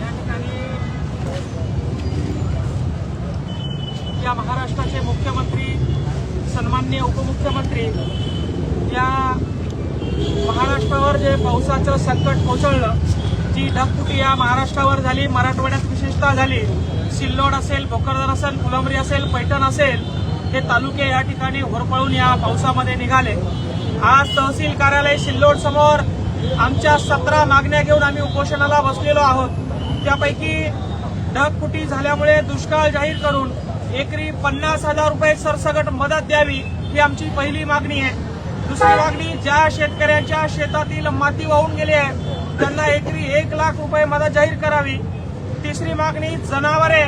या ठिकाणी या महाराष्ट्राचे मुख्यमंत्री सन्मान्य उपमुख्यमंत्री या महाराष्ट्रावर जे पावसाचं संकट कोसळलं जी ढगफुटी या महाराष्ट्रावर झाली मराठवाड्यात विशेषतः झाली सिल्लोड असेल भोकरदन असेल फुलंबरी असेल पैठण असेल हे तालुके या ठिकाणी होरपळून या पावसामध्ये निघाले. आज तहसील कार्यालय सिल्लोड समोर आमच्या सतरा मागण्या घेऊन आम्ही उपोषणाला बसलेलो आहोत. त्यापैकी ढगफुटी झाल्यामुळे दुष्काळ जाहीर करून एकरी पन्नास हजार रुपये सरसगट मदत द्यावी ही आमची पहिली मागणी आहे. दुसरी मागणी ज्या शेतकऱ्यांच्या शेतातील माती वाहून गेली आहे त्यांना एकरी एक लाख रुपये मदत जाहीर करावी. तिसरी मागणी जनावरे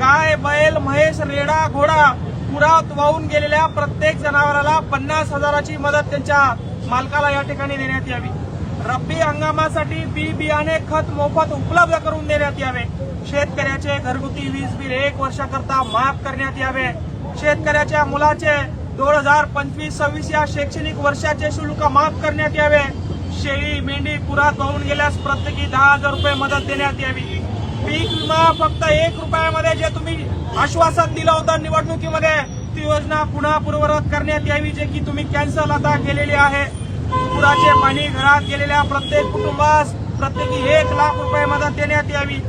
गाय बैल म्हैस रेडा घोडा पुरात वाहून गेलेल्या प्रत्येक जनावराला पन्नास हजाराची मदत त्यांच्या मालकाला या ठिकाणी देण्यात यावी. रब्बी हंगामासाठी बी बियाणे खत मोफत उपलब्ध करून देण्यात यावे. शेतकऱ्याचे घरगुती वीज बिल एक वर्षाकरता माफ करण्यात यावे. शेतकऱ्याच्या मुलाचे दोन हजार पंचवीस सव्वीस या शैक्षणिक वर्षाचे शुल्क माफ करण्यात यावे. शेळी मेंढी पुरात वाहून गेल्यास प्रत्येकी दहा हजार रुपये मदत देण्यात यावी. पीक विमा फक्त एक रुपयामध्ये जे तुम्ही आश्वासन दिलं होतं निवडणुकीमध्ये ती योजना पुन्हा पूर्ववत करण्यात यावी जे की तुम्ही कॅन्सल आता केलेली आहे. पुराचे पाणी घरात गेलेल्या प्रत्येक कुटुंबास प्रत्येकी एक लाख रुपये मदत देण्यात यावी.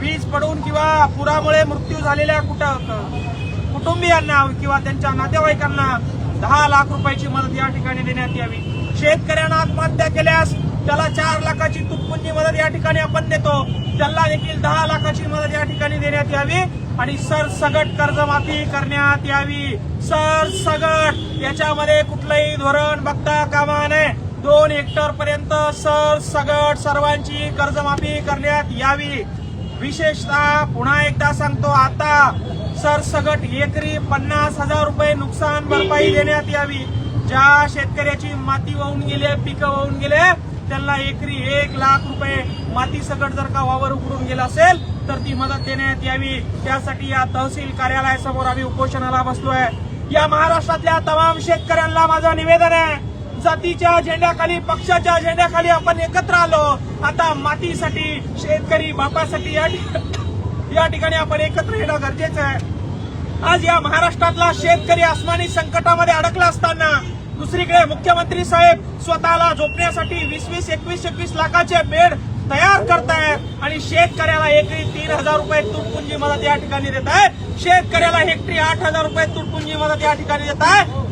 वीज पडून किंवा पुरामुळे मृत्यू झालेल्या कुट- कुटुंबियांना किंवा त्यांच्या नातेवाईकांना दहा लाख रुपयाची मदत या ठिकाणी देण्यात यावी. शेतकऱ्यांना आत्महत्या केल्यास त्याला चार लाखाची तुटपुंजी मदत या ठिकाणी आपण देतो. त्याला देखील दहा लाखाची मदत या ठिकाणी देण्यात यावी आणि सरसगट कर्जमाफी करण्यात यावी. सरसगट याच्यामध्ये कुठलंही धोरण बघता कामा नये. दोन हेक्टर पर्यंत सरसगट सर्वांची कर्जमाफी करण्यात यावी. विशेषतः पुन्हा एकदा सांगतो आता सरसगट एकरी पन्नास हजार रुपये नुकसान भरपाई देण्यात यावी. ज्या शेतकऱ्याची माती वाहून गेले पिकं वाहून गेले त्यांना एकरी एक लाख रुपये माती सकट जर का वावर उकरून गेला असेल तर ती मदत देण्यात यावी. त्यासाठी या तहसील कार्यालयासमोर आम्ही उपोषणाला बसलोय. या महाराष्ट्रातल्या तमाम शेतकऱ्यांना माझं निवेदन आहे. जातीच्या झेंड्याखाली पक्षाच्या झेंड्याखाली आपण एकत्र आलो. आता मातीसाठी शेतकरी बापासाठी या या ठिकाणी आपण एकत्र येणं गरजेचं आहे. आज या महाराष्ट्रातला शेतकरी आसमानी संकटामध्ये अडकला असताना दुसरीकडे मुख्यमंत्री साहेब स्वतःला झोपण्यासाठी वीस वीस एकवीस एकवीस लाखाचे बेड तयार करतायत आणि शेतकऱ्याला एकरी तीन हजार रुपये तुटपुंजी मदत या ठिकाणी देत आहे शेतकऱ्याला हेक्टरी आठ हजार रुपये तुटपुंजी मदत या ठिकाणी देत आहे